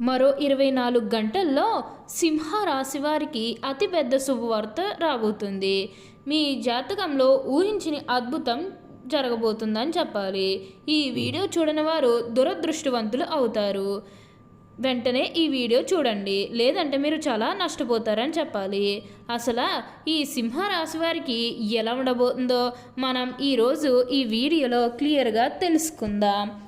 మరో ఇరవై నాలుగు గంటల్లో సింహ రాశి వారికి అతిపెద్ద శుభవార్త రాబోతుంది. మీ జాతకంలో ఊహించని అద్భుతం జరగబోతుందని చెప్పాలి. ఈ వీడియో చూడని వారు దురదృష్టవంతులు అవుతారు. వెంటనే ఈ వీడియో చూడండి. లేదంటే మీరు చాలా నష్టపోతారని చెప్పాలి. అసలు ఈ సింహరాశి వారికి ఎలా ఉండబోతుందో మనం ఈరోజు ఈ వీడియోలో క్లియర్గా తెలుసుకుందాం.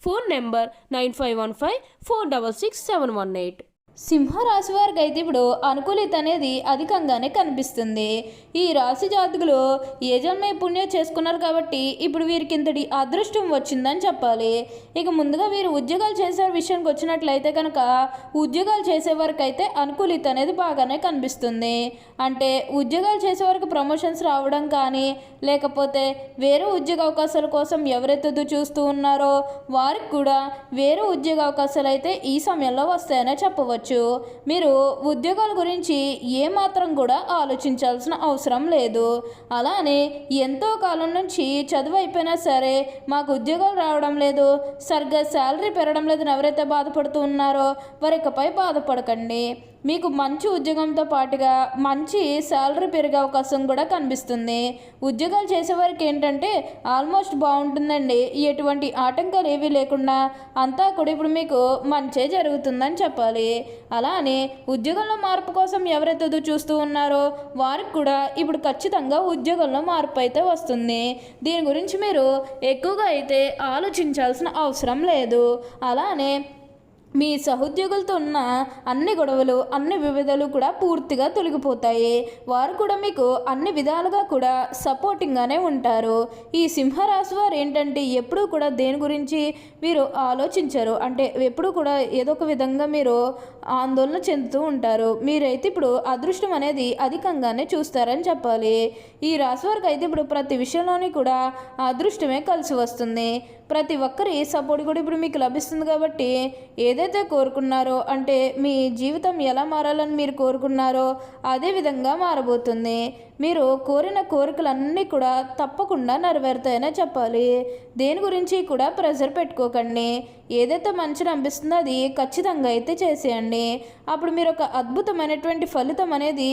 Phone number nine five one five four double six seven one eight సింహరాశి వారికి అయితే ఇప్పుడు అనుకూలిత అనేది అధికంగానే కనిపిస్తుంది. ఈ రాశి జాతకులు ఏ జన్మ పుణ్యం చేసుకున్నారు కాబట్టి ఇప్పుడు వీరికి ఇంతటి అదృష్టం వచ్చిందని చెప్పాలి. ఇక ముందుగా వీరు ఉద్యోగాలు చేసే విషయానికి వచ్చినట్లయితే కనుక ఉద్యోగాలు చేసే వారికి అయితే అనుకూలిత అనేది బాగానే కనిపిస్తుంది. అంటే ఉద్యోగాలు చేసే వారికి ప్రమోషన్స్ రావడం కానీ లేకపోతే వేరే ఉద్యోగ అవకాశాల కోసం ఎవరైతే చూస్తూ ఉన్నారో వారికి కూడా వేరే ఉద్యోగ అవకాశాలు అయితే ఈ సమయంలో వస్తాయనే చెప్పవచ్చు. మీరు ఉద్యోగాల గురించి ఏమాత్రం కూడా ఆలోచించాల్సిన అవసరం లేదు. అలానే ఎంతో కాలం నుంచి చదువు అయిపోయినా సరే మాకు ఉద్యోగాలు రావడం లేదు. సరిగ్గా శాలరీ పెరగడం లేదని ఎవరైతే బాధపడుతూ ఉన్నారో వారి ఇకపై బాధపడకండి. మీకు మంచి ఉద్యోగంతో పాటుగా మంచి శాలరీ పెరిగే అవకాశం కూడా కనిపిస్తుంది. ఉద్యోగాలు చేసేవారికి ఏంటంటే ఆల్మోస్ట్ బాగుంటుందండి. ఎటువంటి ఆటంకాలు ఏవీ లేకుండా అంతా కూడా ఇప్పుడు మీకు మంచే జరుగుతుందని చెప్పాలి. అలానే ఉద్యోగంలో మార్పు కోసం ఎవరైతే ఎదురు చూస్తూ ఉన్నారో వారికి కూడా ఇప్పుడు ఖచ్చితంగా ఉద్యోగంలో మార్పు అయితే వస్తుంది. దీని గురించి మీరు ఎక్కువగా అయితే ఆలోచించాల్సిన అవసరం లేదు. అలానే మీ సహోద్యోగులతో ఉన్న అన్ని గొడవలు అన్ని వివిధలు కూడా పూర్తిగా తొలగిపోతాయి. వారు కూడా మీకు అన్ని విధాలుగా కూడా సపోర్టింగ్గానే ఉంటారు. ఈ సింహరాశి వారు ఏంటంటే ఎప్పుడూ కూడా దేని గురించి మీరు ఆలోచించరు. అంటే ఎప్పుడూ కూడా ఏదో ఒక విధంగా మీరు ఆందోళన చెందుతూ ఉంటారు. మీరైతే ఇప్పుడు అదృష్టం అనేది అధికంగానే చూస్తారని చెప్పాలి. ఈ రాశి వారికి అయితే ఇప్పుడు ప్రతి విషయంలోని కూడా అదృష్టమే కలిసి వస్తుంది. ప్రతి ఒక్కరి సపోర్ట్ కూడా ఇప్పుడు మీకు లభిస్తుంది కాబట్టి ఏదైతే కోరుకున్నారో అంటే మీ జీవితం ఎలా మారాలని మీరు కోరుకున్నారో అదే విధంగా మారబోతుంది. మీరు కోరిన కోరికలన్నీ కూడా తప్పకుండా నెరవేరుతాయనే చెప్పాలి. దేని గురించి కూడా ప్రెజర్ పెట్టుకోకండి. ఏదైతే మంచిని అనిపిస్తుందో అది ఖచ్చితంగా అయితే చేసేయండి. అప్పుడు మీరు ఒక అద్భుతమైనటువంటి ఫలితం అనేది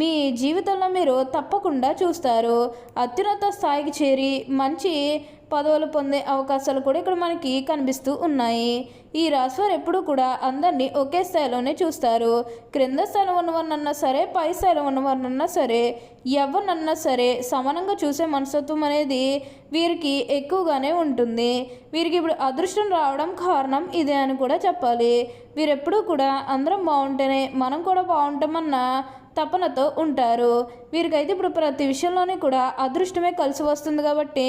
మీ జీవితంలో మీరు తప్పకుండా చూస్తారు. అత్యున్నత స్థాయికి చేరి మంచి పదవులు పొందే అవకాశాలు కూడా ఇక్కడ మనకి కనిపిస్తూ ఉన్నాయి. ఈ రాశివారు ఎప్పుడూ కూడా అందరినీ ఒకే స్థాయిలోనే చూస్తారు. క్రింద స్థాయిలో ఉన్నవారినన్నా సరే పై స్థాయిలో ఉన్నవారినన్నా సరే ఎవరినన్నా సరే సమానంగా చూసే మనస్తత్వం అనేది వీరికి ఎక్కువగానే ఉంటుంది. వీరికి ఇప్పుడు అదృష్టం రావడం కారణం ఇదే అని కూడా చెప్పాలి. వీరెప్పుడూ కూడా అందరం బాగుంటేనే మనం కూడా బాగుంటామన్న తపనతో ఉంటారు. వీరికైతే ఇప్పుడు ప్రతి విషయంలోనే కూడా అదృష్టమే కలిసి వస్తుంది కాబట్టి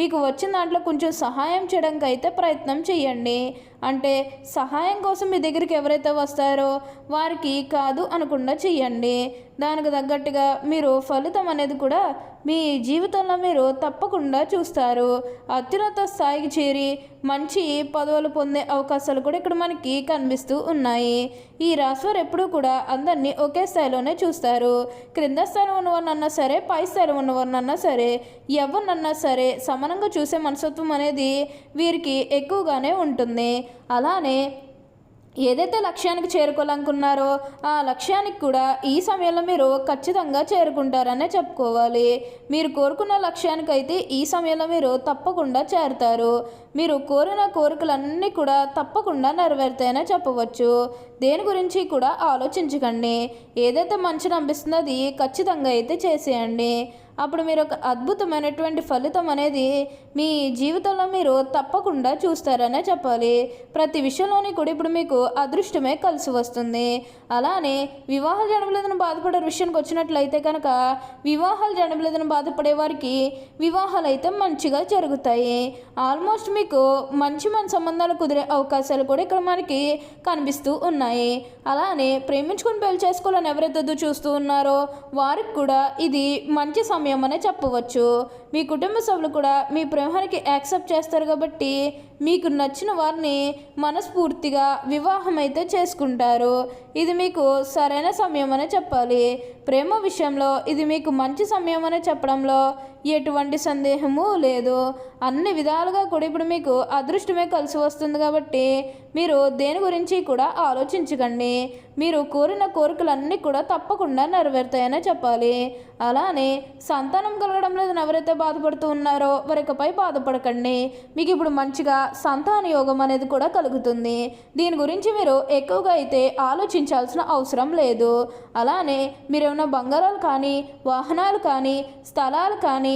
మీకు వచ్చిన దాంట్లో కొంచెం సహాయం చేయడానికి అయితే ప్రయత్నం చేయండి. అంటే సహాయం కోసం మీ దగ్గరికి ఎవరైతే వస్తారో వారికి కాదు అనకుండా చెయ్యండి. దానికి తగ్గట్టుగా మీరు ఫలితం అనేది కూడా మీ జీవితంలో మీరు తప్పకుండా చూస్తారు. అత్యున్నత స్థాయికి చేరి మంచి పదవులు పొందే అవకాశాలు కూడా ఇక్కడ మనకి కనిపిస్తూ ఉన్నాయి. ఈ రాశివారు ఎప్పుడూ కూడా అందరినీ ఒకే స్థాయిలోనే చూస్తారు. క్రింద స్థాయిలో ఉన్నవారినన్నా సరే పై స్థాయిలో ఉన్నవారినన్నా సరే ఎవరినన్నా సరే సమానంగా చూసే మనస్తత్వం అనేది వీరికి ఎక్కువగానే ఉంటుంది. అలానే ఏదైతే లక్ష్యానికి చేరుకోవాలనుకున్నారో ఆ లక్ష్యానికి కూడా ఈ సమయంలో మీరు ఖచ్చితంగా చేరుకుంటారనే చెప్పుకోవాలి. మీరు కోరుకున్న లక్ష్యానికి అయితే ఈ సమయంలో మీరు తప్పకుండా చేరుతారు. మీరు కోరిన కోరికలన్నీ కూడా తప్పకుండా నెరవేరుతాయనే చెప్పవచ్చు. దేని గురించి కూడా ఆలోచించకండి. ఏదైతే మంచిని అనిపిస్తుందో అది ఖచ్చితంగా అయితే చేసేయండి. అప్పుడు మీరు ఒక అద్భుతమైనటువంటి ఫలితం అనేది మీ జీవితంలో మీరు తప్పకుండా చూస్తారనే చెప్పాలి. ప్రతి విషయంలోని కూడా ఇప్పుడు మీకు అదృష్టమే కలిసి వస్తుంది. అలానే వివాహాలు జడబలేదని బాధపడే విషయానికి వచ్చినట్లయితే కనుక వివాహాలు జడబలేదని బాధపడే వారికి వివాహాలు అయితే మంచిగా జరుగుతాయి. ఆల్మోస్ట్ మీకు మంచి మంచి సంబంధాలు కుదిరే అవకాశాలు కూడా ఇక్కడ మనకి కనిపిస్తూ ఉన్నాయి. అలానే ప్రేమించుకుని పెళ్ళి చేసుకోవాలని ఎవరైతే చూస్తూ ఉన్నారో వారికి కూడా ఇది మంచి సమయం అనే చెప్పవచ్చు? మీ కుటుంబ సభ్యులు కూడా మీ ప్రేమానికి యాక్సెప్ట్ చేస్తారు కాబట్టి మీకు నచ్చిన వారిని మనస్ఫూర్తిగా వివాహం అయితే చేసుకుంటారు. ఇది మీకు సరైన సమయం అనే చెప్పాలి. ప్రేమ విషయంలో ఇది మీకు మంచి సమయం అనే చెప్పడంలో ఎటువంటి సందేహము లేదు. అన్ని విధాలుగా కూడా ఇప్పుడు మీకు అదృష్టమే కలిసి వస్తుంది కాబట్టి మీరు దేని గురించి కూడా ఆలోచించకండి. మీరు కోరిన కోరికలన్నీ కూడా తప్పకుండా నెరవేరుతాయనే చెప్పాలి. అలానే సంతానం కలగడం లేదని ఎవరైతే బాధపడుతూ ఉన్నారో వారికపై బాధపడకండి. మీకు ఇప్పుడు మంచిగా సంతాన యోగం అనేది కూడా కలుగుతుంది. దీని గురించి మీరు ఎక్కువగా అయితే ఆలోచించాల్సిన అవసరం లేదు. అలానే మీరు బంగారాలు కానీ వాహనాలు కానీ స్థలాలు కానీ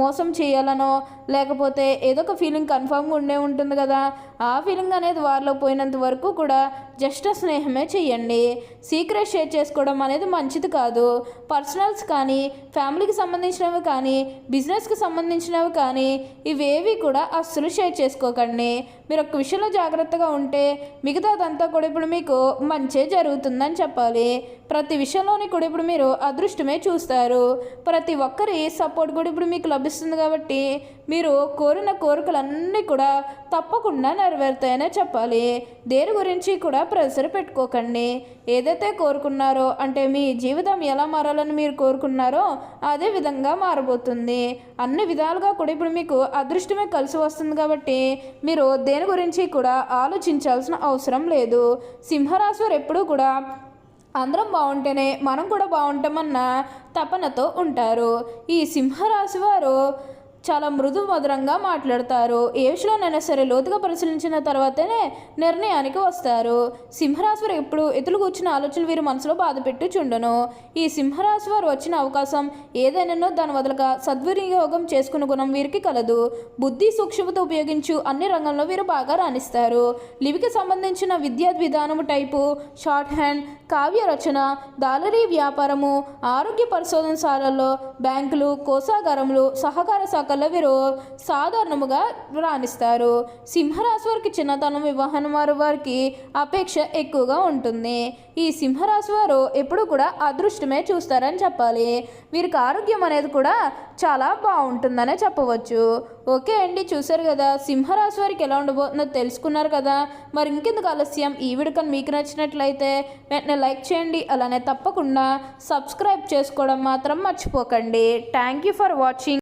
మోసం చేయాలనో లేకపోతే ఏదో ఒక ఫీలింగ్ కన్ఫామ్గా ఉండే ఉంటుంది కదా ఆ ఫీలింగ్ అనేది వారిలో పోయినంత వరకు కూడా జస్ట్ స్నేహమే చేయండి. సీక్రెట్ షేర్ చేసుకోవడం అనేది మంచిది కాదు. పర్సనల్స్ కానీ ఫ్యామిలీకి సంబంధించినవి కానీ బిజినెస్కి సంబంధించినవి కానీ ఇవేవి కూడా అస్సలు షేర్ చేసుకోకండి. మీరు ఒక విషయంలో జాగ్రత్తగా ఉంటే మిగతాదంతా కూడా ఇప్పుడు మీకు మంచే జరుగుతుందని చెప్పాలి. ప్రతి విషయంలోని కూడా ఇప్పుడు మీరు అదృష్టమే చూస్తారు. ప్రతి ఒక్కరి సపోర్ట్ కూడా ఇప్పుడు మీకు లభిస్తుంది కాబట్టి మీరు కోరిన కోరికలన్నీ కూడా తప్పకుండా నెరవేరుతాయనే చెప్పాలి. దేని గురించి కూడా ప్రెషర్ పెట్టుకోకండి. ఏదైతే కోరుకున్నారో అంటే మీ జీవితం ఎలా మారాలని మీరు కోరుకున్నారో అదే విధంగా మారబోతుంది. అన్ని విధాలుగా కూడా ఇప్పుడు మీకు అదృష్టమే కలిసి వస్తుంది కాబట్టి మీరు దేని గురించి కూడా ఆలోచించాల్సిన అవసరం లేదు. సింహరాశి వారు ఎప్పుడూ కూడా అందరం బాగుంటేనే మనం కూడా బాగుంటామన్న తపనతో ఉంటారు. ఈ సింహరాశి వారు చాలా మృదు మధురంగా మాట్లాడతారు. ఏ విషయంలోనైనా సరే లోతుగా పరిశీలించిన తర్వాతనే నిర్ణయానికి వస్తారు. సింహరాశివారు ఎప్పుడు ఎదురు కూర్చున్న ఆలోచనలు వీరు మనసులో బాధ పెట్టి చుండను. ఈ సింహరాశివారు వచ్చిన అవకాశం ఏదైనానో దాని వదలక సద్వినియోగం చేసుకున్న గుణం వీరికి కలదు. బుద్ధి సూక్ష్మత ఉపయోగించు అన్ని రంగంలో వీరు బాగా రాణిస్తారు. లివికి సంబంధించిన విద్యా విధానము టైపు షార్ట్ హ్యాండ్ కావ్య రచన దాలరీ వ్యాపారము ఆరోగ్య పరిశోధనశాలల్లో బ్యాంకులు కోసాగారములు సహకార శాఖల్లో వీరు సాధారణముగా రాణిస్తారు. సింహరాశి వారికి చిన్నతనం వివాహం వారు వారికి అపేక్ష ఎక్కువగా ఉంటుంది. ఈ సింహరాశి వారు ఎప్పుడు కూడా అదృష్టమే చూస్తారని చెప్పాలి. వీరికి ఆరోగ్యం అనేది కూడా చాలా బాగుంటుందనే చెప్పవచ్చు. ఓకే అండి చూసారు కదా. సింహరాశి వారికి ఎలా ఉండబోతుందో తెలుసుకున్నారు కదా. మరి ఇంకెందుకు ఆలస్యం? ఈ వీడియో మీకు నచ్చినట్లయితే వెంటనే లైక్ చేయండి. అలానే తప్పకుండా సబ్స్క్రైబ్ చేసుకోవడం మాత్రం మర్చిపోకండి. Thank you for watching.